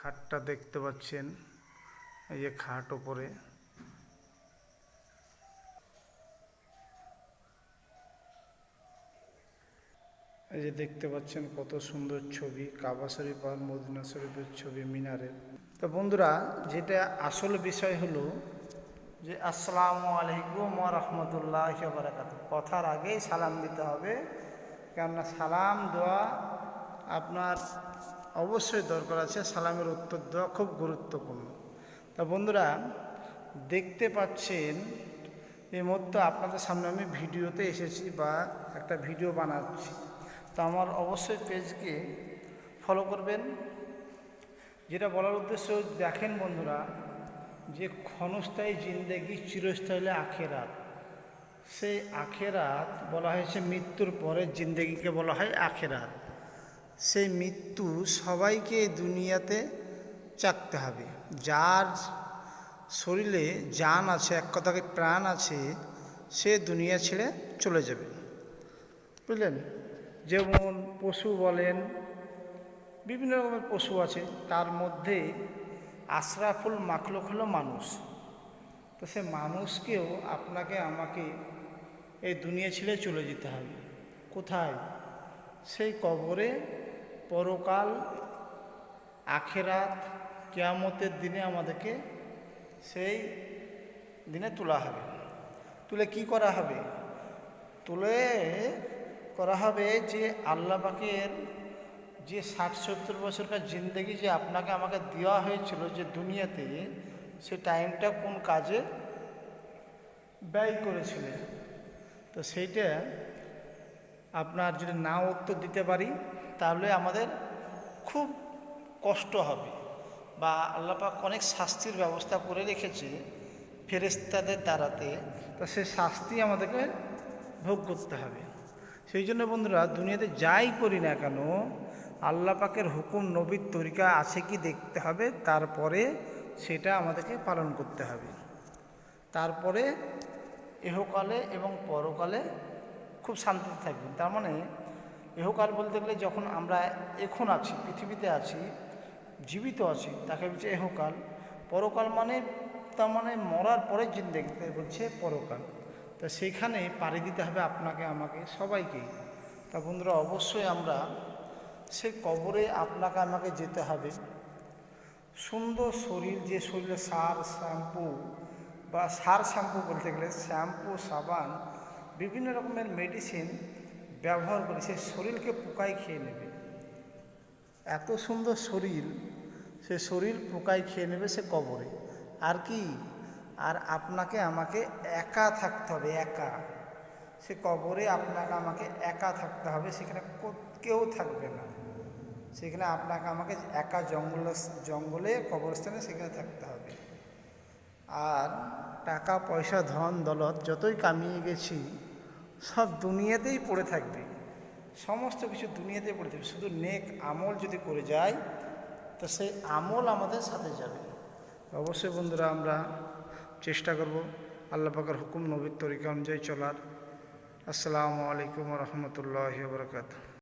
খাটটা দেখতে পাচ্ছেন, এই যে খাট ওপরে। এই যে দেখতে পাচ্ছেন কত সুন্দর ছবি, কাবা শরীফ আর মদিনা শরীফের ছবি মিনারের তো বন্ধুরা, যেটা আসল বিষয় হলো যে আসসালামু আলাইকুম রহমতুল্লাহ কথার আগেই সালাম দিতে হবে, কেননা সালাম দেওয়া আপনার অবশ্যই দরকার আছে সালামের উত্তর দেওয়া খুব গুরুত্বপূর্ণ। তা বন্ধুরা, দেখতে পাচ্ছেন, এই মধ্যে আপনাদের সামনে আমি ভিডিওতে এসেছি বা একটা ভিডিও বানাচ্ছি। তো আমার অবশ্যই পেজকে ফলো করবেন। যেটা বলার উদ্দেশ্য, দেখেন বন্ধুরা, যে ক্ষণস্থায়ী জিন্দেগি চিরস্থায়ী আখেরাত। সেই আখেরাত বলা হয়েছে মৃত্যুর পরের জিন্দেগিকে বলা হয় আখেরাত। সেই মৃত্যু সবাইকে দুনিয়াতে চাকতে হবে। যার শরীরে জান আছে, এক কথাকে প্রাণ আছে, সে দুনিয়া ছেড়ে চলে যাবে। বুঝলেন? যেমন পশু বলেন, বিভিন্ন রকমের পশু আছে, তার মধ্যে আশরাফুল মাখলুক হলো মানুষ। তো সে মানুষকেও আপনাকে, আমাকে এই দুনিয়া ছেড়ে চলে যেতে হবে। কোথায়? সেই কবরে পরকাল, আখেরাত, কেয়ামতের দিনে আমাদেরকে সেই দিনে তোলা হবে। তুলে কি করা হবে? তুলে করা হবে যে আল্লাহ যে ষাট সত্তর বছরকার জিন্দগি যে আপনাকে আমাকে দেওয়া হয়েছিল যে দুনিয়াতে, সে টাইমটা কোন কাজে ব্যয় করেছিলেন? তো সেইটা আপনার যদি না উত্তর দিতে পারি। তাহলে আমাদের খুব কষ্ট হবে। বা আল্লাপাক অনেক শাস্তির ব্যবস্থা করে রেখেছে ফেরেস্তাদের দ্বারাতে। তো সে শাস্তি আমাদেরকে ভোগ করতে হবে। সেই জন্য বন্ধুরা, দুনিয়াতে যাই করি না কেন, আল্লাহ পাকের হুকুম নবীর তরিকা আছে কি দেখতে হবে, তারপরে সেটা আমাদেরকে পালন করতে হবে। তারপরে এহকালে এবং পরকালে খুব শান্তিতে থাকবেন। তার মানে এহকাল বলতে গেলে যখন আমরা এখন আছি, পৃথিবীতে আছি, জীবিত আছি, তাকে বলছে এহকাল। পরকাল মানে তার মানে মরার পরে জিন্দেগি বলছে পরকাল। তা সেইখানে পাড়ি দিতে হবে আপনাকে, আমাকে, সবাইকেই। তা বন্ধুরা, অবশ্যই আমরা সে কবরে আপনাকে, আমাকে যেতে হবে। সুন্দর শরীর, যে শরীরে সার, শ্যাম্পু বা সার শ্যাম্পু বলতে গেলে, শ্যাম্পু, সাবান, বিভিন্ন রকমের মেডিসিন ব্যবহার করে সে শরীরকে পোকায় খেয়ে নেবে। এত সুন্দর শরীর, সে শরীর পোকায় খেয়ে নেবে সে কবরে। আর কি? আর আপনাকে আমাকে একা থাকতে হবে, একা। সে কবরে আপনাকে আমাকে একা থাকতে হবে, সেখানে কেউ থাকবে না। সেখানে আপনাকে আমাকে একা জঙ্গল, জঙ্গলে, কবরস্থানে সেখানে থাকতে হবে। আর টাকা, পয়সা, ধন, দলত, যতই কামিয়ে গেছি সব দুনিয়াতেই পড়ে থাকবে। সমস্ত কিছু দুনিয়াতেই পড়ে থাকবে। শুধু নেক আমল যদি করে যায় তো সেই আমল আমাদের সাথে যাবে। অবশ্যই বন্ধুরা, আমরা চেষ্টা করব আল্লাহ পাকার হুকুম নবীর তরিকা অনুযায়ী চলার। আসসালামু আলাইকুম রহমতুল্লাহ বরকাত